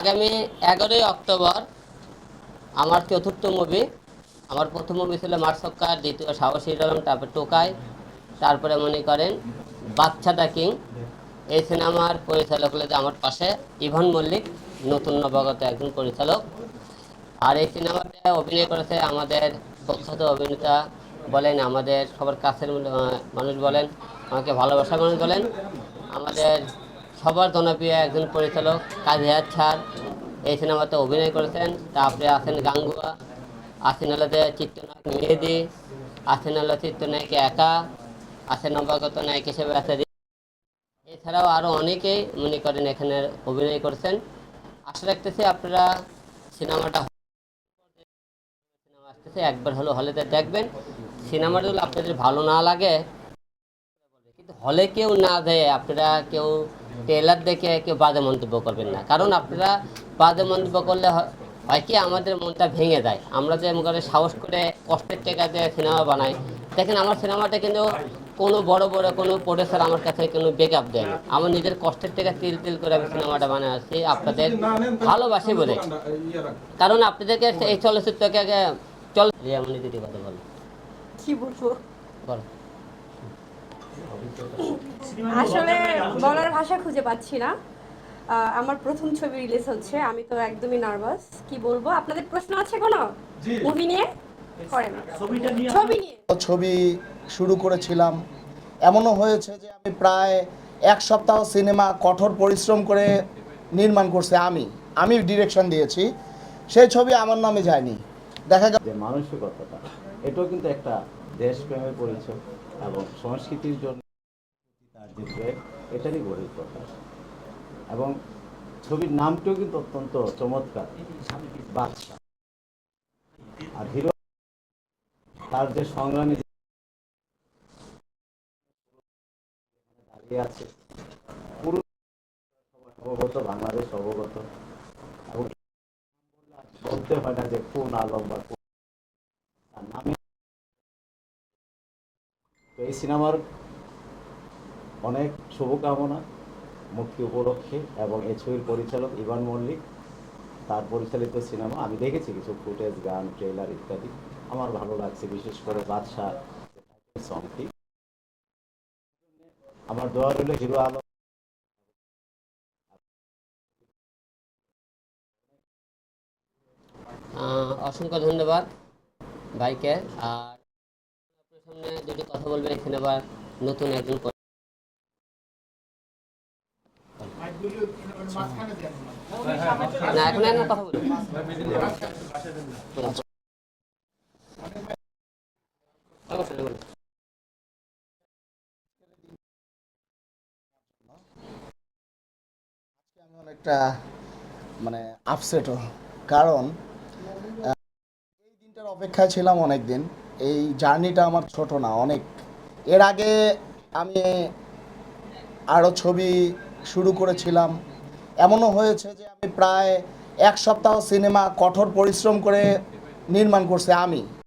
আগামী এগারোই অক্টোবর আমার চতুর্থ মুভি। আমার প্রথম মুভি ছিল মার্সক্কার দ্বিতীয় সাহসী রলম তারপর টোকাই, তারপরে মনে করেন বাচ্চা দা কিং। এই সিনেমার পরিচালক হলে আমার পাশে ইভন মল্লিক, নতুন নবাগত একজন পরিচালক। আর এই সিনেমাতে অভিনয় করেছে আমাদের প্রখ্যাত অভিনেতা বলেন, আমাদের সবার কাছের মানুষ বলেন, আমাকে ভালোবাসার মানুষ বলেন। আমাদের সবার জনপ্রিয় একজন পরিচালক কাজী হায়াত স্যার এই সিনেমাতে অভিনয় করেছেন, তারপরে আছেন গাঙ্গুয়া, আছেন যে চিত্রনায়ক মেহেদি আছেন হলো চিত্রনায়ক একা, আছেন নবাগত নায়ক হিসেবে আছে এছাড়াও আরও অনেকেই মনে করেন এখানে অভিনয় করেছেন। আশা রাখতেছি আপনারা সিনেমাটা সিনেমা আসতেছে, একবার হলো হলেতে দেখবেন। সিনেমাটা আপনাদের ভালো না লাগে, কিন্তু হলে কেউ না দেয়, আপনারা কেউ ট্রেলার দেখে কেউ বাজে মন্তব্য করবেন না। কারণ আপনারা বাজে মন্তব্য করলে হয়- কি আমাদের মনটা ভেঙে যায়। আমরা যে মনে সাহস করে কষ্টের টাকা দিয়ে সিনেমা বানাই দেখেন আমার সিনেমাটা কিন্তু কোনো বড় বড় কোনো প্রডিউসার আমার কাছে কোনো ব্যাকআপ দেয়নি। আমার নিজের কষ্টের টাকা তিল তিল করে আমি সিনেমাটা বানাই আসছি আপনাদের ভালোবাসি বলে। কারণ আপনাদেরকে এই চলচ্চিত্রকে চল দিদি কথা বলো। কি বলব বলো। আসলে বলার ভাষা খুঁজে পাচ্ছি না। আমার প্রথম ছবি রিলিজ হচ্ছে আমি তো একদমই নার্ভাস কি বলব? আপনাদের প্রশ্ন আছে কোনো? মুভি নিয়ে? করেন। ছবি নিয়ে। ছবি শুরু করেছিলাম। এমনও হয়েছে যে আমি প্রায় এক সপ্তাহ সিনেমা কঠোর পরিশ্রম করে নির্মাণ করছে আমি। আমি ডিরেকশন দিয়েছি। সেই ছবি আমার নামে যায়নি। দেখা গেল যে মানসিকতাটা এটাও কিন্তু একটা দেশপ্রেমের পরিচয়। এবং সংস্কৃতির জন্য তার এটারই বহিঃপ্রকাশ এবং ছবির নামটিও কিন্তু অত্যন্ত চমৎকার। বাদশা আর হিরো তার যে সংগ্রামী দাঁড়িয়ে আছে অবগত, বাংলাদেশ অবগত। বলতে হয় না যে কোন আলম বা কোন নামে এই সিনেমার অনেক শুভকামনা, মুক্তি উপলক্ষে এবং এই ছবির পরিচালক ইভান মল্লিক। তার পরিচালিত সিনেমা, আমি দেখেছি কিছু ফুটেজ, গান ট্রেলার ইত্যাদি। আমার ভালো লাগছে, বিশেষ করে বাদশাহ সংটি আমার দোয়া রইল হিরো আলম। অসংখ্য ধন্যবাদ ভাইকে। আর সামনে দুটি কথা বলবেন এখানে নতুন একজন আমি অনেকটা মানে আপসেটও কারণ এই দিনটার অপেক্ষায় ছিলাম অনেক দিন এই জার্নিটা আমার ছোট না, অনেক। এর আগে আমি আরও ছবি শুরু করেছিলাম। এমনও হয়েছে যে আমি প্রায় এক সপ্তাহ সিনেমা কঠোর পরিশ্রম করে নির্মাণ করছে আমি।